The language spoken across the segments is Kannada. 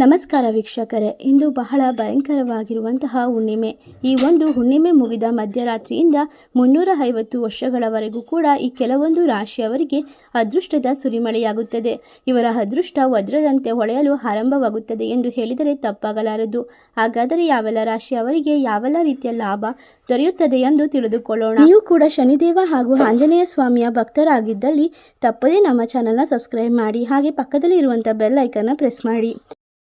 ನಮಸ್ಕಾರ ವೀಕ್ಷಕರೇ. ಇಂದು ಬಹಳ ಭಯಂಕರವಾಗಿರುವಂತಹ ಹುಣ್ಣಿಮೆ. ಈ ಒಂದು ಹುಣ್ಣಿಮೆ ಮುಗಿದ ಮಧ್ಯರಾತ್ರಿಯಿಂದ ಮುನ್ನೂರ ಐವತ್ತು ವರ್ಷಗಳವರೆಗೂ ಕೂಡ ಈ ಕೆಲವೊಂದು ರಾಶಿಯವರಿಗೆ ಅದೃಷ್ಟದ ಸುರಿಮಳೆಯಾಗುತ್ತದೆ. ಇವರ ಅದೃಷ್ಟ ವಜ್ರದಂತೆ ಹೊಳೆಯಲು ಆರಂಭವಾಗುತ್ತದೆ ಎಂದು ಹೇಳಿದರೆ ತಪ್ಪಾಗಲಾರದು. ಹಾಗಾದರೆ ಯಾವೆಲ್ಲ ರಾಶಿಯವರಿಗೆ ಯಾವೆಲ್ಲ ರೀತಿಯ ಲಾಭ ದೊರೆಯುತ್ತದೆ ಎಂದು ತಿಳಿದುಕೊಳ್ಳೋಣ. ನೀವು ಕೂಡ ಶನಿದೇವ ಹಾಗೂ ಆಂಜನೇಯ ಸ್ವಾಮಿಯ ಭಕ್ತರಾಗಿದ್ದಲ್ಲಿ ತಪ್ಪದೇ ನಮ್ಮ ಚಾನಲ್ನ ಸಬ್ಸ್ಕ್ರೈಬ್ ಮಾಡಿ. ಹಾಗೆ ಪಕ್ಕದಲ್ಲಿ ಇರುವಂಥ ಬೆಲ್ ಐಕನ್ನ ಪ್ರೆಸ್ ಮಾಡಿ.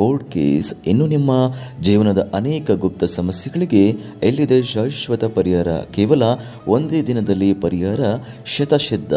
ಕೋರ್ಟ್ ಕೇಸ್, ಇನ್ನು ನಿಮ್ಮ ಜೀವನದ ಅನೇಕ ಗುಪ್ತ ಸಮಸ್ಯೆಗಳಿಗೆ ಎಲ್ಲಿದೆ ಶಾಶ್ವತ ಪರಿಹಾರ? ಕೇವಲ ಒಂದೇ ದಿನದಲ್ಲಿ ಪರಿಹಾರ? ಶತಸಿದ್ಧ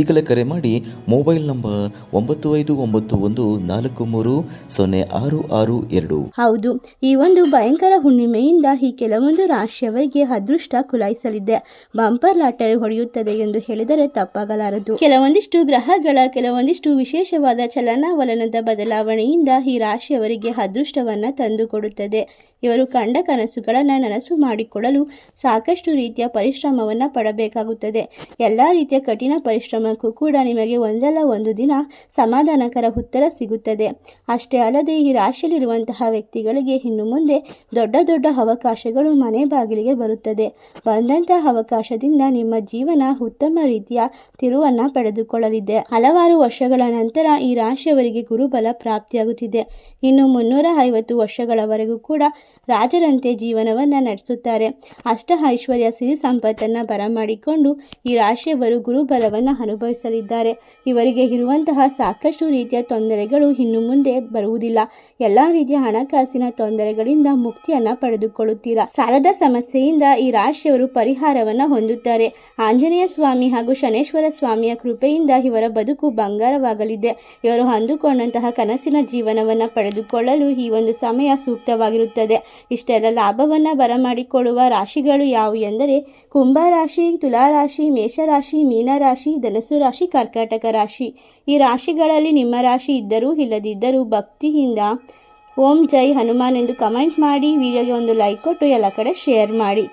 ಈಗಲೇ ಕರೆ ಮಾಡಿ ಮೊಬೈಲ್ ನಂಬರ್ ಒಂಬತ್ತು ಐದು ಒಂಬತ್ತು ಒಂದು ನಾಲ್ಕು ಮೂರು ಸೊನ್ನೆ ಆರು ಆರು ಎರಡು. ಹೌದು, ಈ ಒಂದು ಭಯಂಕರ ಹುಣ್ಣಿಮೆಯಿಂದ ಈ ಕೆಲವೊಂದು ರಾಶಿಯವರಿಗೆ ಅದೃಷ್ಟ ಕುಲಾಯಿಸಲಿದೆ. ಬಂಪರ್ ಲಾಟರಿ ಹೊಡೆಯುತ್ತದೆ ಎಂದು ಹೇಳಿದರೆ ತಪ್ಪಾಗಲಾರದು. ಕೆಲವೊಂದಿಷ್ಟು ಗ್ರಹಗಳ, ಕೆಲವೊಂದಿಷ್ಟು ವಿಶೇಷವಾದ ಚಲನವಲನದ ಬದಲಾವಣೆಯಿಂದ ಈ ರಾಶಿಯವರಿಗೆ ಅದೃಷ್ಟವನ್ನು ತಂದುಕೊಡುತ್ತದೆ. ಇವರು ಕಂಡ ಕನಸುಗಳನ್ನು ನನಸು ಮಾಡಿಕೊಳ್ಳಲು ಸಾಕಷ್ಟು ರೀತಿಯ ಪರಿಶ್ರಮವನ್ನು ಪಡಬೇಕಾಗುತ್ತದೆ. ಎಲ್ಲ ರೀತಿಯ ಕಠಿಣ ಪರಿಶ್ರಮಕ್ಕೂ ಕೂಡ ನಿಮಗೆ ಒಂದಲ್ಲ ಒಂದು ದಿನ ಸಮಾಧಾನಕರ ಉತ್ತರ ಸಿಗುತ್ತದೆ. ಅಷ್ಟೇ ಅಲ್ಲದೆ ಈ ರಾಶಿಯಲ್ಲಿರುವಂತಹ ವ್ಯಕ್ತಿಗಳಿಗೆ ಇನ್ನು ಮುಂದೆ ದೊಡ್ಡ ದೊಡ್ಡ ಅವಕಾಶಗಳು ಮನೆ ಬಾಗಿಲಿಗೆ ಬರುತ್ತದೆ. ಬಂದಂತಹ ಅವಕಾಶದಿಂದ ನಿಮ್ಮ ಜೀವನ ಉತ್ತಮ ರೀತಿಯ ತಿರುವನ್ನು ಪಡೆದುಕೊಳ್ಳಲಿದೆ. ಹಲವಾರು ವರ್ಷಗಳ ನಂತರ ಈ ರಾಶಿಯವರಿಗೆ ಗುರುಬಲ ಪ್ರಾಪ್ತಿಯಾಗುತ್ತಿದೆ. ಇನ್ನು ಮುನ್ನೂರ ಐವತ್ತು ವರ್ಷಗಳವರೆಗೂ ಕೂಡ ರಾಜರಂತೆ ಜೀವನವನ್ನು ನಡೆಸುತ್ತಾರೆ. ಅಷ್ಟ ಐಶ್ವರ್ಯ ಸಿರಿ ಸಂಪತ್ತನ್ನ ಬರಮಾಡಿಕೊಂಡು ಈ ರಾಶಿಯವರು ಗುರುಬಲವನ್ನು ಅನುಭವಿಸಲಿದ್ದಾರೆ. ಇವರಿಗೆ ಇರುವಂತಹ ಸಾಕಷ್ಟು ರೀತಿಯ ತೊಂದರೆಗಳು ಇನ್ನು ಮುಂದೆ ಬರುವುದಿಲ್ಲ. ಎಲ್ಲ ರೀತಿಯ ಹಣಕಾಸಿನ ತೊಂದರೆಗಳಿಂದ ಮುಕ್ತಿಯನ್ನು ಪಡೆದುಕೊಳ್ಳುತ್ತೀರಾ? ಸಾಲದ ಸಮಸ್ಯೆಯಿಂದ ಈ ರಾಶಿಯವರು ಪರಿಹಾರವನ್ನು ಹೊಂದುತ್ತಾರೆ. ಆಂಜನೇಯ ಸ್ವಾಮಿ ಹಾಗೂ ಶನೇಶ್ವರ ಸ್ವಾಮಿಯ ಕೃಪೆಯಿಂದ ಇವರ ಬದುಕು ಬಂಗಾರವಾಗಲಿದೆ. ಇವರು ಅಂದುಕೊಂಡಂತಹ ಕನಸಿನ ಜೀವನವನ್ನ ಪಡೆದುಕೊಳ್ಳಲು ಈ ಒಂದು ಸಮಯ ಸೂಕ್ತವಾಗಿರುತ್ತದೆ. ಇಷ್ಟೆಲ್ಲ ಲಾಭವನ್ನ ಬರಮಾಡಿಕೊಳ್ಳುವ ರಾಶಿಗಳು ಯಾವುವು ಎಂದರೆ ಕುಂಭರಾಶಿ ತುಲಾರಾಶಿ ಮೇಷರಾಶಿ ಮೀನರಾಶಿ ಧನಸು ರಾಶಿ, ಕರ್ಕಾಟಕ ರಾಶಿ. ಈ ರಾಶಿಗಳಲ್ಲಿ ನಿಮ್ಮ ರಾಶಿ ಇದ್ದರೂ ಇಲ್ಲದಿದ್ದರೂ ಭಕ್ತಿಯಿಂದ ಓಂ ಜೈ ಹನುಮಾನ್ ಎಂದು ಕಮೆಂಟ್ ಮಾಡಿ, ವಿಡಿಯೋಗೆ ಒಂದು ಲೈಕ್ ಕೊಟ್ಟು ಎಲ್ಲ ಕಡೆ ಶೇರ್ ಮಾಡಿ.